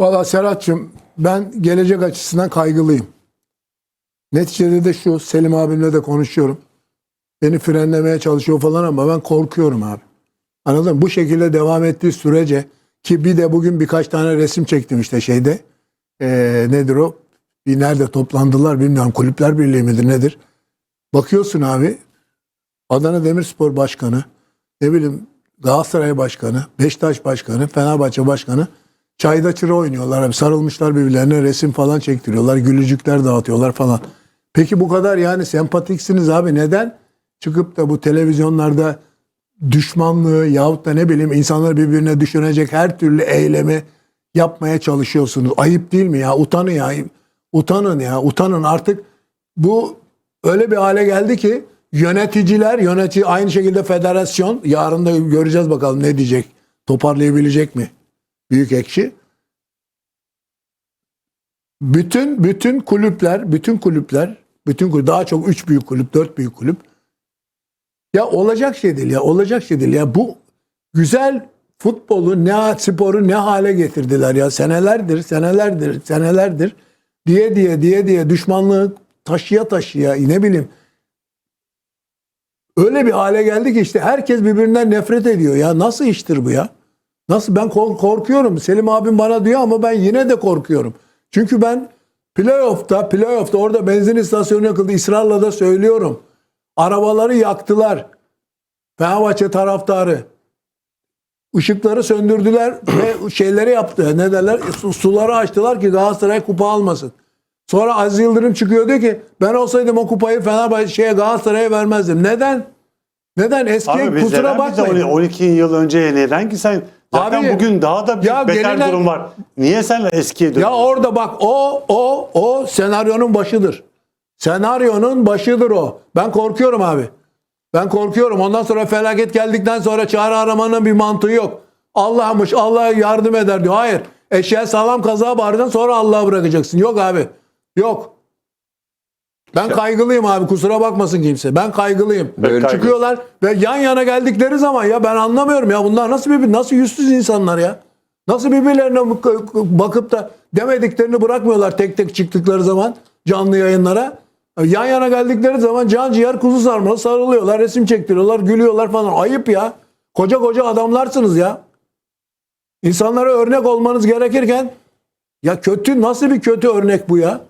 Valla Serhat'cığım ben gelecek açısından kaygılıyım. Neticede de şu Selim abimle de konuşuyorum. Beni frenlemeye çalışıyor falan ama ben korkuyorum abi. Anladın mı? Bu şekilde devam ettiği sürece ki bir de bugün birkaç tane resim çektim işte şeyde. Ee, nedir o? Bir nerede toplandılar bilmiyorum. Kulüpler Birliği midir nedir? Bakıyorsun abi Adana Demirspor Başkanı, ne bileyim Galatasaray Başkanı, Beşiktaş Başkanı, Fenerbahçe Başkanı çayda çıra oynuyorlar. Abi, sarılmışlar birbirlerine resim falan çektiriyorlar. Gülücükler dağıtıyorlar falan. Peki bu kadar yani sempatiksiniz abi neden? Çıkıp da bu televizyonlarda düşmanlığı yahut da ne bileyim insanları birbirine düşürecek her türlü eylemi yapmaya çalışıyorsunuz. Ayıp değil mi ya? Utanın ya. Utanın ya. Utanın artık bu öyle bir hale geldi ki yöneticiler, yönetici aynı şekilde federasyon yarın da göreceğiz bakalım ne diyecek. Toparlayabilecek mi? Büyük ekşi. Bütün bütün kulüpler, bütün kulüpler, bütün kulüp, daha çok 3 büyük kulüp, 4 büyük kulüp. Ya olacak şey değil ya olacak şey değil ya. Bu güzel futbolu ne sporu ne hale getirdiler ya. Senelerdir senelerdir senelerdir diye diye diye diye düşmanlığı taşıya taşıya ne bileyim. Öyle bir hale geldi ki işte herkes birbirinden nefret ediyor ya. Nasıl iştir bu ya nasıl ben kork- korkuyorum Selim abim bana diyor ama ben yine de korkuyorum çünkü ben playoff'ta playoff'ta orada benzin istasyonu yakıldı ısrarla da söylüyorum Arabaları yaktılar. Fenerbahçe taraftarı. Işıkları söndürdüler ve şeyleri yaptı. Ne derler? Su- Suları açtılar ki Galatasaray kupa almasın. Sonra Aziz Yıldırım çıkıyor diyor ki ben olsaydım o kupayı Fenerbahçe şeye Galatasaray'a vermezdim. Neden? Neden? Eski Abi biz kusura neden bakmayın. 12 yıl önce neden ki sen zaten Abi, bugün daha da bir ya beter gelinen- durum var. Niye sen eskiye Ya dönüyorsun? orada bak o o o senaryonun başıdır. Senaryonun başıdır o. Ben korkuyorum abi. Ben korkuyorum. Ondan sonra felaket geldikten sonra çare aramanın bir mantığı yok. Allah'mış Allah yardım eder diyor. Hayır. Eşeğe sağlam kazağı bağırdan sonra Allah'a bırakacaksın. Yok abi. Yok. Ben kaygılıyım abi kusura bakmasın kimse. Ben kaygılıyım. Böyle- Çıkıyorlar ve yan yana geldikleri zaman ya ben anlamıyorum ya bunlar nasıl bir nasıl yüzsüz insanlar ya. Nasıl birbirlerine bakıp da demediklerini bırakmıyorlar tek tek çıktıkları zaman canlı yayınlara. Yan yana geldikleri zaman can ciğer kuzu sarmalı sarılıyorlar, resim çektiriyorlar, gülüyorlar falan. Ayıp ya. Koca koca adamlarsınız ya. İnsanlara örnek olmanız gerekirken ya kötü nasıl bir kötü örnek bu ya?